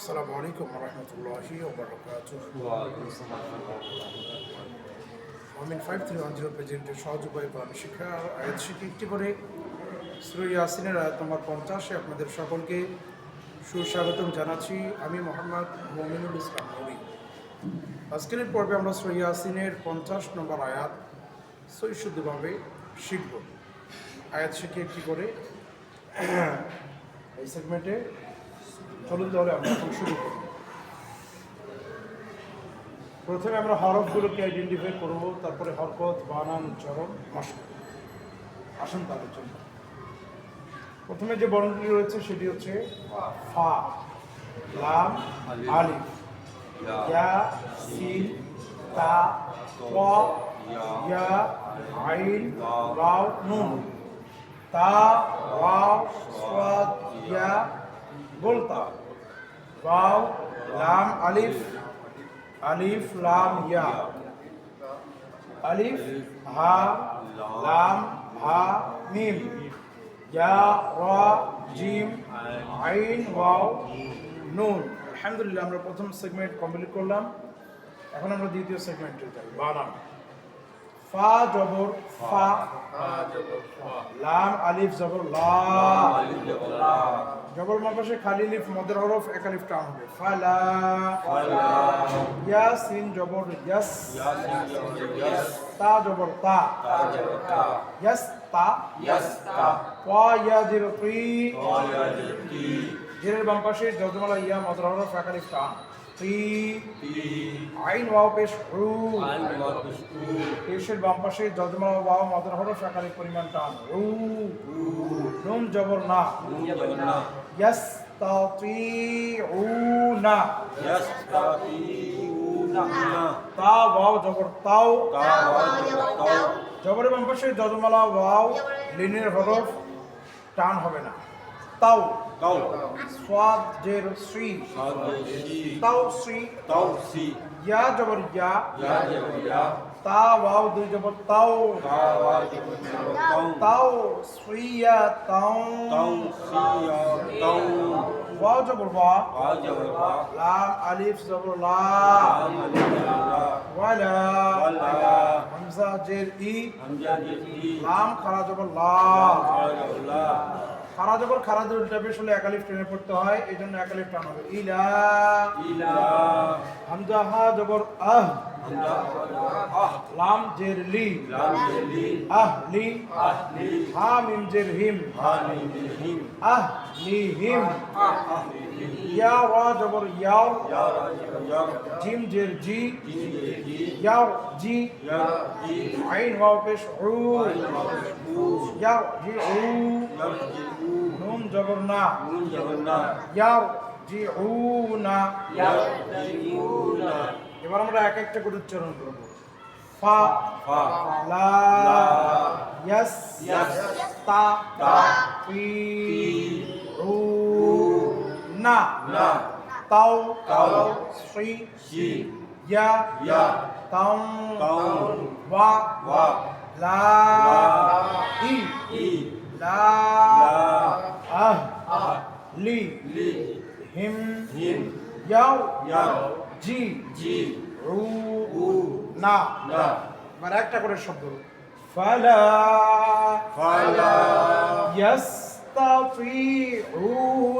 আসসালামু আলাইকুম রহমতুল্লাহি আমিন ফাইভ থ্রি ওয়ান জিরো প্রেজেন্টের সহজ উপায় কোরআন শিক্ষা, আয়াত শিখে। একটি করে শ্রী ইয়াসিনের আয়াত নম্বর পঞ্চাশে আপনাদের সকলকে সুস্বাগতম জানাচ্ছি। আমি মোহাম্মদ মমিনুল ইসলাম নবী আজকের পর্বে আমরা শ্রী ইয়াসিনের পঞ্চাশ নম্বর আয়াত সৈশুদ্ধভাবে শিখব। আয়াত শিখে একটি করে এই সেগমেন্টে চলুন তাহলে আমরা এখন শুরু করি। প্রথমে আমরা হরফগুলোকে আইডেন্টিফাই করব তারপরে হরকত বানান উচ্চারণ মশক আসুন তাদের জন্য প্রথমে যে বর্ণটি রয়েছে সেটি হচ্ছে ফা লাম আলিফ ইয়া সিন তা ত ইয়া আইন রাও নুন। তা ওয়াও সাদ ইয়া বলতা। ওয়াও লাম আলিফ আলিফ লাম ইয়া আলিফ হা লাম হা মিম ইয়া রা জিম আইন ওয়াও নুন আলহামদুলিল্লাহ আমরা প্রথম সেগমেন্ট কমপ্লিট করলাম। এখন আমরা দ্বিতীয় সেগমেন্টে যাই। বানান। ফা জবর ফা। লাম আলিফ জবর লা। জবর মাপাশে খালি লিফ মদের হরফ এক আলিফ টান হবে ফালা ইয়া সিন জবর ইয়াস। তা জবর তা। ইয়াস তা। ওয়া ইয়া জির ত্রি জিরের বাম পাশে জজমালা ইয়া মদের হরফ এক আলিফ টান ত্রি আইন ওয়াও পেশ রু পেশের বাম পাশে জজমালা ওয়াও মদের হরফ এক পরিমাণ টান। রু। নুন জবর না। ইয়াস্তাতিউনা তা ওয়াও জবর তাও। জবরের বাম পাশে জজমালা ওয়াও লিনের হরফ টান হবে না। তাও। সোয়াদ জের শ্রী তাও শ্রী ইয়া জবর ইয়া তা ওয়াও দুই জবর তাও তাও শ্রিয়া তাও ওয়াও জবর ওয়া লাম আলিফ জবর লা ওয়ালা হামজা জের ই লাম খারা জবর লা খারা জবর খারা উল্টা পেশ হলে একালিফ টেনে পড়তে হয় এই জন্য একালিফ টান হবে। ইলা ইলা হামজা হা জবর আহ। লাম জের লি। আহ লি। হা মিম জের হিম। আহ লি হিম। ইয়া ওয়া জবর ইয়াও জিম জের জি। ইয়াও জি। আইন ওয়াও পেশ উ। ইয়াও জি উ। নুন জবর না। ইয়াও জি উ না। এবার আমরা এক একটা করে উচ্চারণ করব। ফা লা ইয়াস তা ই না। তাও শ্রী ইয়া তাও ওয়া লা ই লা আহ লি হিম ইয়াও জি উ না। এবার একটা করে শব্দ। ফালা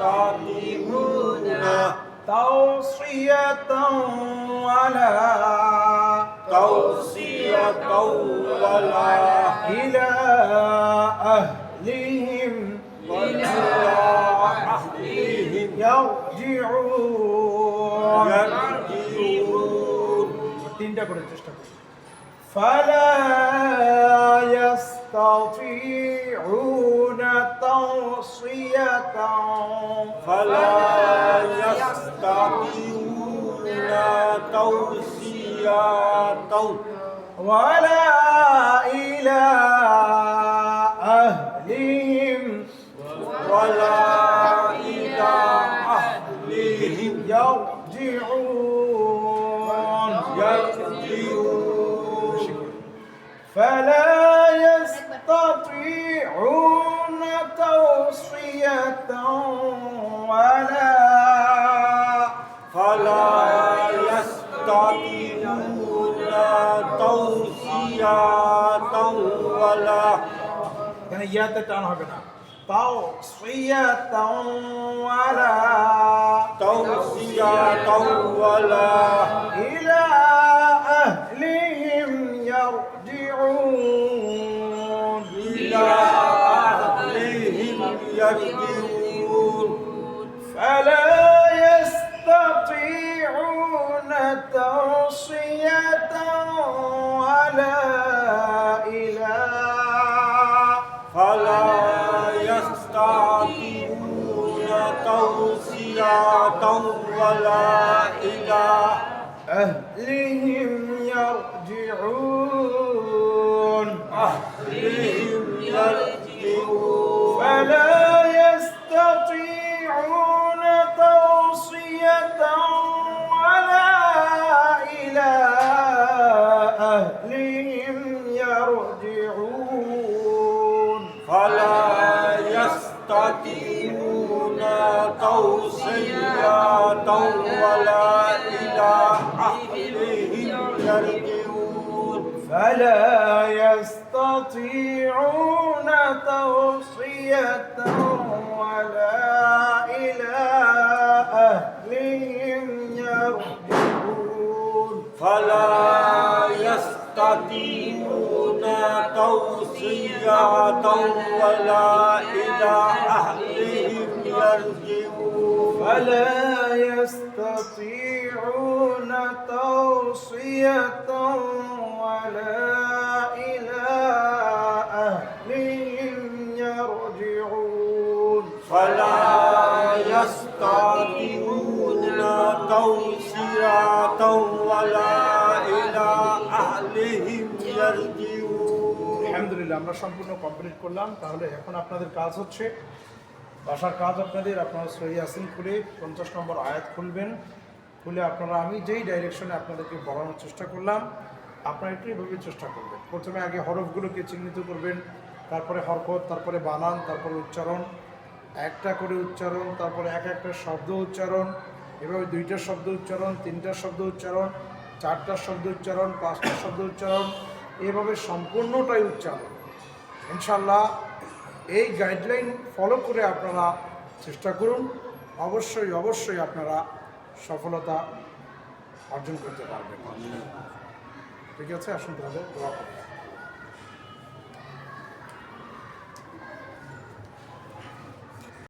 আহলিহিম ইয়ারজিউন দুটা করে ফালা ইয়াস্তাতিউনা তাওসিয়াতান ওয়ালা ইলা আহলিহিম ইয়ারজিউন তিনটা করে চেষ্টা করি فلا يستطيعون توصية فلا يستطيعون توصية. ولا إلى أهلهم ولا إلى أهلهم يرجعون يرجعون. فلا ولا فلا يستطيعون توصية ولا এখানে ইয়াতে টান হবে না তাও সুইয়াতাও ওয়ালা توصية ولا إلى ولا إلى أهلهم يرجعون أهلهم يرجعون فلا يستطيعون توصية ولا إلى أهلهم يرجعون فلا يستطيعون توصية ولا إلى أهلهم يرجعون فلا يستطيعون توصية ولا إلى أهلهم يرجعون فلا يستطيعون توصية ولا إلى أهلهم يرجعون فلا يستطيعون توصية ولا إلى أهلهم يرجعون فلا يستطيعون توصية ولا إلى أهلهم يرجعون আলহামদুলিল্লাহ আমরা সম্পূর্ণ কমপ্লিট করলাম তাহলে এখন আপনাদের কাজ হচ্ছে বাসার কাজ আপনাদের, আপনারা সহি আসিন খুলে, পঞ্চাশ নম্বর আয়াত খুলবেন। খুলে আপনারা, আমি যেই ডাইরেকশনে আপনাদেরকে বলানোর চেষ্টা করলাম, আপনারা একটু এভাবে চেষ্টা করবেন। প্রথমে আগে হরফগুলোকে চিহ্নিত করবেন, তারপরে হরকত তারপরে বানান, তারপরে উচ্চারণ। একটা করে উচ্চারণ, তারপরে এক একটা শব্দ উচ্চারণ, এভাবে দুইটা শব্দ উচ্চারণ, তিনটা শব্দ উচ্চারণ, চারটা শব্দ উচ্চারণ, পাঁচটা শব্দ উচ্চারণ, এভাবে সম্পূর্ণটাই উচ্চারণ। ইনশাল্লাহ এই গাইডলাইন ফলো করে আপনারা চেষ্টা করুন। অবশ্যই অবশ্যই আপনারা সফলতা অর্জন করতে পারবেন। ঠিক আছে? আসুন তাহলে